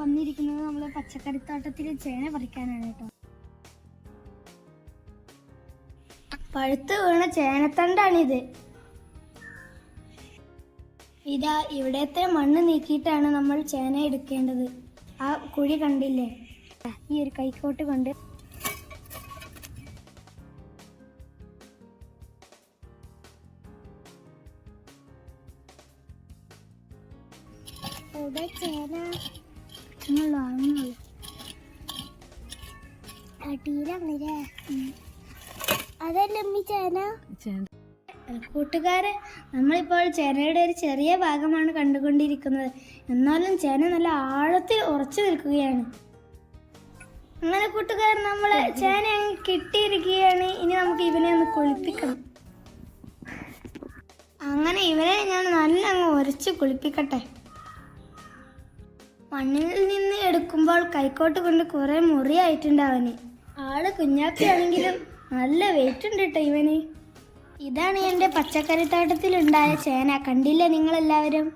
വന്നിരിക്കുന്നത് നമ്മൾ പച്ചക്കറിത്തോട്ടത്തിൽ ചേന പറിക്കാനാണ് കേട്ടോ. പഴുത്ത് വീണ ചേനത്തണ്ടാണിത്. ഇതാ ഇവിടത്തെ മണ്ണ് നീക്കിയിട്ടാണ് നമ്മൾ ചേന എടുക്കേണ്ടത്. ആ കുഴി കണ്ടില്ലേ? ഈ ഒരു കൈക്കോട്ട് കൊണ്ട്. ചേന അതല്ലേ അമ്മി ചേന? കൂട്ടുകാരെ നമ്മളിപ്പോൾ ചേനയുടെ ഒരു ചെറിയ ഭാഗമാണ് കണ്ടുകൊണ്ടിരിക്കുന്നത്. എന്നാലും ചേന നല്ല ആഴത്തിൽ ഉറച്ചു നിൽക്കുകയാണ്. അങ്ങനെ കൂട്ടുകാരൻ നമ്മൾ ചേന അങ്ങ് കിട്ടിയിരിക്കുകയാണ്. ഇനി നമുക്ക് ഇവനെ ഒന്ന് കുളിപ്പിക്കണം. അങ്ങനെ ഇവനെ ഞാൻ നല്ല അങ്ങ് ഉരച്ച് കുളിപ്പിക്കട്ടെ. മണ്ണിൽ നിന്ന് എടുക്കുമ്പോൾ കൈക്കോട്ട് കൊണ്ട് കുറെ മുറിയായിട്ടുണ്ട് അവന്. ആൾ കുഞ്ഞാക്കിയാണെങ്കിലും നല്ല വെയിറ്റ് ഉണ്ട് കേട്ടോ ഇവന്. ഇതാണ് എന്റെ പച്ചക്കറിത്തോട്ടത്തിലുണ്ടായ ചേന. കണ്ടില്ലേ നിങ്ങളെല്ലാവരും?